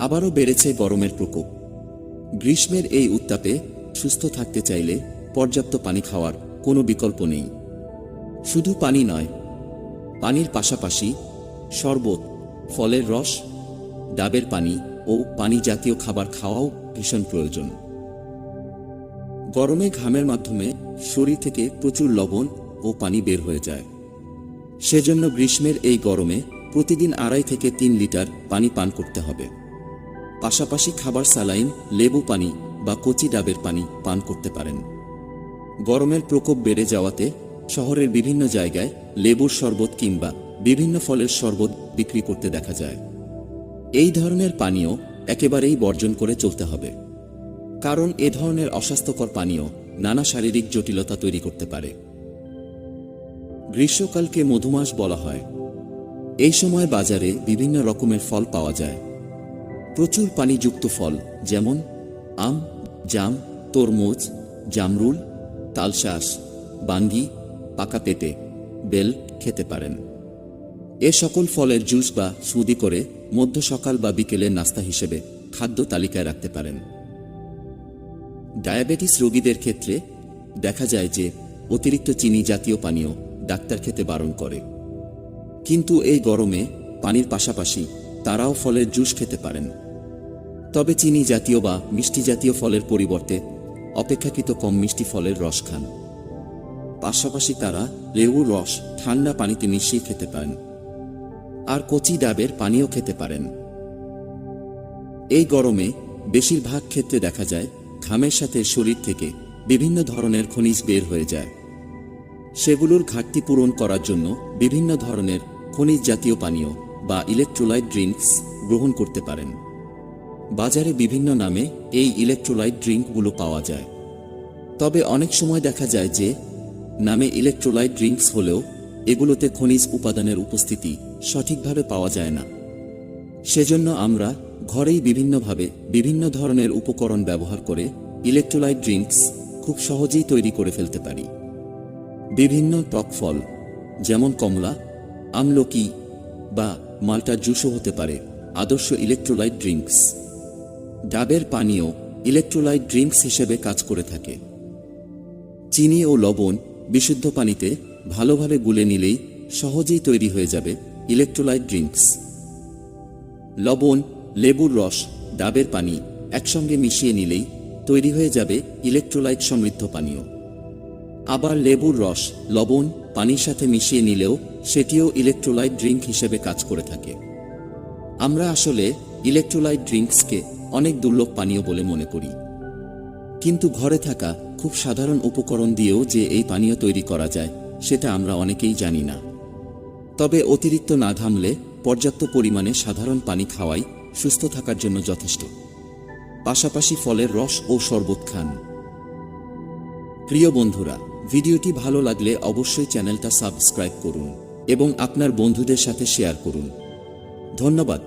আবারও বেড়েছে গরমের প্রকোপ। গ্রীষ্মের এই উত্তাপে সুস্থ থাকতে চাইলে পর্যাপ্ত পানি খাওয়ার কোনো বিকল্প নেই। শুধু পানি নয়, পানির পাশাপাশি শরবত, ফলের রস, ডাবের পানি ও পানি জাতীয় খাবার খাওয়াও ভীষণ প্রয়োজন। গরমে ঘামের মাধ্যমে শরীর থেকে প্রচুর লবণ ও পানি বের হয়ে যায়। সেজন্য গ্রীষ্মের এই গরমে প্রতিদিন আড়াই থেকে তিন লিটার পানি পান করতে হবে। পাশাপাশি খাবার সালাইন লেবু পানি বা কচি ডাবের পানি পান করতে পারেন। গরমের প্রকোপ বেড়ে যাওয়াতে শহরের বিভিন্ন জায়গায় লেবুর শরবত কিংবা বিভিন্ন ফলের শরবত বিক্রি করতে দেখা যায়। এই ধরনের পানীয় একেবারেই বর্জন করে চলতে হবে। কারণ এ ধরনের অস্বাস্থ্যকর পানীয় নানা শারীরিক জটিলতা তৈরি করতে পারে। গ্রীষ্মকালকে মধুমাস বলা হয়। এই সময় বাজারে বিভিন্ন রকমের ফল পাওয়া যায়। প্রচুর পানিযুক্ত ফল, যেমন আম, জাম, তরমুজ, জামরুল, তালশাঁস, বাঙ্গি, পাকা পেঁপে, বেল খেতে পারেন। এ সকল ফলের জুস বা স্মুদি করে মধ্য সকাল বা বিকেলের নাস্তা হিসেবে খাদ্য তালিকায় রাখতে পারেন। ডায়াবেটিস রোগীদের ক্ষেত্রে দেখা যায় যে অতিরিক্ত চিনি জাতীয় পানীয় ডাক্তার খেতে বারণ করে। কিন্তু এই গরমে পানির পাশাপাশি তারাও ফলের জুস খেতে পারেন। তবে চিনি জাতীয় বা মিষ্টি জাতীয় ফলের পরিবর্তে অপেক্ষাকৃত কম মিষ্টি ফলের রস খান। পাশাপাশি তারা লেবুর রস ঠান্ডা পানিতে মিশিয়ে খেতে পারেন। আর কচি ডাবের পানিও খেতে পারেন। এই গরমে বেশিরভাগ ক্ষেত্রে দেখা যায় ঘামের সাথে শরীর থেকে বিভিন্ন ধরনের খনিজ বের হয়ে যায়। সেগুলোর ঘাটতি পূরণ করার জন্য বিভিন্ন ধরনের খনিজ জাতীয় পানীয় বা ইলেকট্রোলাইট ড্রিঙ্কস গ্রহণ করতে পারেন। বাজারে বিভিন্ন নামে এই ইলেকট্রোলাইট ড্রিঙ্কগুলো পাওয়া যায়। তবে অনেক সময় দেখা যায় যে, নামে ইলেকট্রোলাইট ড্রিঙ্কস হলেও এগুলোতে খনিজ উপাদানের উপস্থিতি সঠিকভাবে পাওয়া যায় না। সেজন্য আমরা ঘরেই বিভিন্নভাবে বিভিন্ন ধরনের উপকরণ ব্যবহার করে ইলেকট্রোলাইট ড্রিঙ্কস খুব সহজেই তৈরি করে ফেলতে পারি। বিভিন্ন টক ফল যেমন কমলা, আমলকি বা মাল্টা জুসও হতে পারে। আদর্শ ইলেকট্রোলাইট ড্রিঙ্কস ডাবের পানীয় ইলেকট্রোলাইট ড্রিঙ্কস হিসেবে কাজ করে থাকে। চিনি ও লবণ বিশুদ্ধ পানিতে ভালোভাবে গুলে নিলেই সহজেই তৈরি হয়ে যাবে ইলেকট্রোলাইট ড্রিঙ্কস লবণ, লেবুর রস, ডাবের পানি একসঙ্গে মিশিয়ে নিলেই তৈরি হয়ে যাবে ইলেকট্রোলাইট সমৃদ্ধ পানীয়। আবার লেবুর রস, লবণ, পানির সাথে মিশিয়ে নিলেও সেটিও ইলেকট্রোলাইট ড্রিঙ্ক হিসেবে কাজ করে থাকে। আমরা আসলে ইলেকট্রোলাইট ড্রিঙ্কসকে অনেক দুর্লভ পানীয় বলে মনে করি। কিন্তু ঘরে থাকা খুব সাধারণ উপকরণ দিয়েও যে এই পানীয় তৈরি করা যায়, সেটা আমরা অনেকেই জানি না। তবে অতিরিক্ত না ঘামলে পর্যাপ্ত পরিমাণে সাধারণ পানি খাওয়াই সুস্থ থাকার জন্য যথেষ্ট। পাশাপাশি ফলের রস ও শরবত খান। প্রিয় বন্ধুরা, ভিডিওটি ভালো লাগলে অবশ্যই চ্যানেলটা সাবস্ক্রাইব করুন। এবং আপনার বন্ধুদের সাথে শেয়ার করুন। ধন্যবাদ।